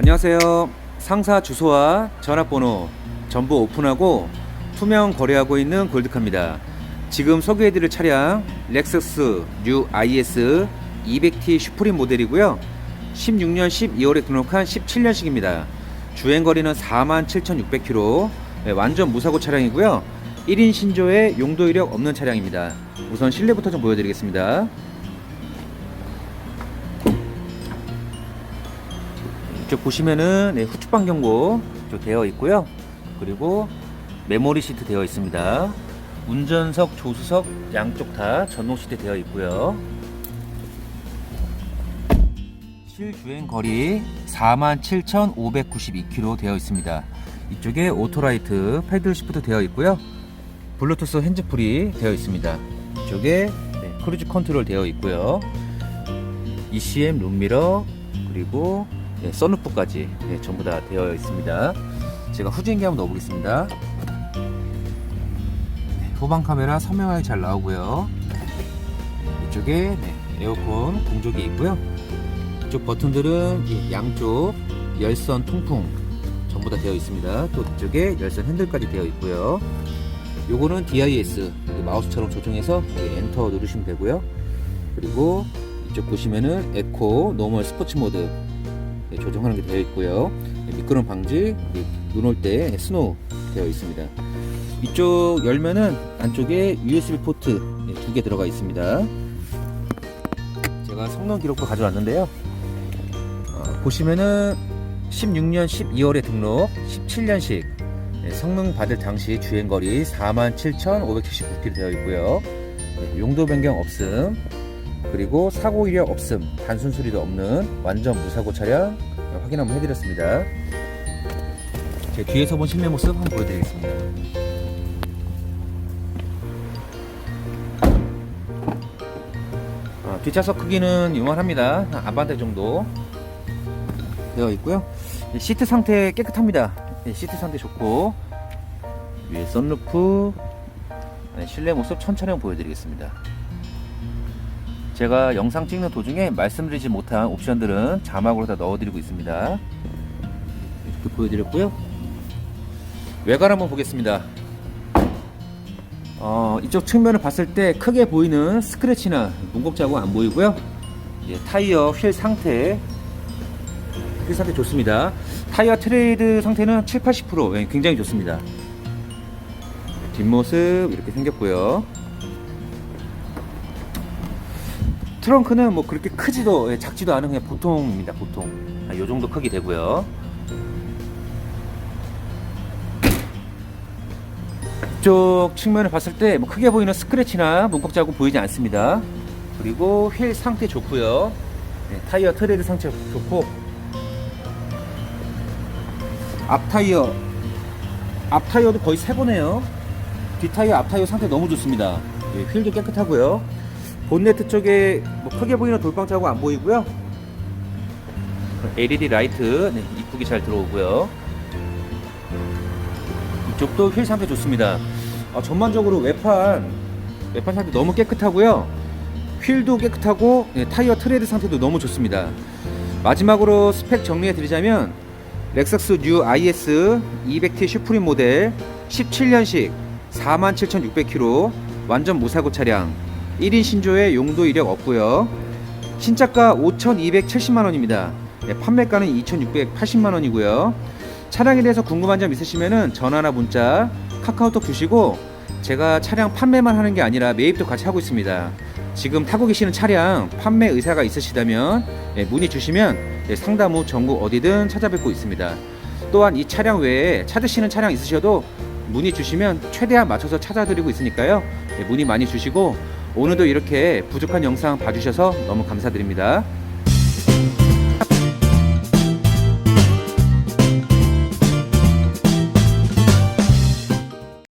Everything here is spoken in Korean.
안녕하세요. 상사 주소와 전화번호 전부 오픈하고 투명 거래하고 있는 골드카입니다. 지금 소개해드릴 차량 렉서스 뉴 IS 200T 슈프림 모델이고요. 16년 12월에 등록한 17년식입니다. 주행 거리는 47,600km. 네, 완전 무사고 차량이고요. 1인 신조에 용도 이력 없는 차량입니다. 우선 실내부터 좀 보여드리겠습니다. 이쪽 보시면은 네, 후측방 경고 되어 있고요. 그리고 메모리 시트 되어 있습니다. 운전석, 조수석 양쪽 다 전동 시트 되어 있고요. 실주행 거리 47,592km 되어 있습니다. 이쪽에 오토라이트, 패들 시프트 되어 있고요. 블루투스 핸즈프리 되어 있습니다. 이쪽에 네, 크루즈 컨트롤 되어 있고요. ECM 룸미러 그리고 네, 썬루프까지 네, 전부 다 되어 있습니다. 제가 후진기 한번 넣어보겠습니다. 네, 후방 카메라 선명하게 잘 나오고요. 이쪽에 네, 에어컨 공조기 있고요. 이쪽 버튼들은 이 양쪽 열선 통풍 전부 다 되어 있습니다. 또 이쪽에 열선 핸들까지 되어 있고요. 요거는 DIS 마우스처럼 조정해서 여기 엔터 누르시면 되고요. 그리고 이쪽 보시면은 에코, 노멀, 스포츠 모드 네, 조정하는 게 되어 있고요. 네, 미끄럼 방지, 눈 올 때 스노우 되어 있습니다. 이쪽 열면은 안쪽에 USB 포트 두 개 들어가 있습니다. 제가 성능 기록부 가져왔는데요. 어, 보시면은 16년 12월에 등록, 17년식 네, 성능 받을 당시 주행거리 47,579km 되어 있고요. 네, 용도 변경 없음, 그리고 사고 이력 없음, 단순 수리도 없는 완전 무사고 차량 확인 한번 해드렸습니다. 제 뒤에서 본 실내 모습 한번 보여드리겠습니다. 아, 뒷좌석 크기는 요만합니다. 한 아반떼 정도 되어 있고요. 이 시트 상태 깨끗합니다. 네, 시트 상태 좋고 위에 썬루프 네, 실내 모습 천천히 보여드리겠습니다. 제가 영상 찍는 도중에 말씀드리지 못한 옵션들은 자막으로 다 넣어드리고 있습니다. 이렇게 보여드렸고요. 외관 한번 보겠습니다. 어, 이쪽 측면을 봤을 때 크게 보이는 스크래치나 문곡 자국 안 보이고요. 예, 타이어 휠 상태 휠 상태 좋습니다. 타이어 트레이드 상태는 7, 80% 예, 굉장히 좋습니다. 뒷모습 이렇게 생겼고요. 트렁크는 뭐 그렇게 크지도 예, 작지도 않은 그냥 보통입니다. 보통 아, 요 정도 크기 되고요. 이쪽 측면을 봤을 때 뭐 크게 보이는 스크래치나 문콕 자국 보이지 않습니다. 그리고 휠 상태 좋고요. 네, 타이어 트레드 상태 좋고 앞 타이어 앞 타이어도 거의 새 거네요. 뒷 타이어 앞 타이어 상태 너무 좋습니다. 예, 휠도 깨끗하고요. 본네트 쪽에 뭐 크게 보이는 돌방 자국 안 보이고요. LED 라이트 네, 이쁘게 잘 들어오고요. 이쪽도 휠 상태 좋습니다. 아, 전반적으로 외판 외판 상태 너무 깨끗하고요. 휠도 깨끗하고 예, 타이어 트레드 상태도 너무 좋습니다. 마지막으로 스펙 정리해 드리자면 렉서스 뉴 IS 200T 슈프림 모델 17년식 47,600km 완전 무사고 차량 1인 신조에 용도 이력 없고요. 신차가 5,270만 원입니다. 네, 판매가는 2,680만 원이고요. 차량에 대해서 궁금한 점 있으시면은 전화나 문자, 카카오톡 주시고 제가 차량 판매만 하는 게 아니라 매입도 같이 하고 있습니다. 지금 타고 계시는 차량 판매 의사가 있으시다면 예, 문의 주시면 예, 상담 후 전국 어디든 찾아뵙고 있습니다. 또한 이 차량 외에 찾으시는 차량 있으셔도 문의 주시면 최대한 맞춰서 찾아드리고 있으니까요. 예, 문의 많이 주시고 오늘도 이렇게 부족한 영상 봐주셔서 너무 감사드립니다.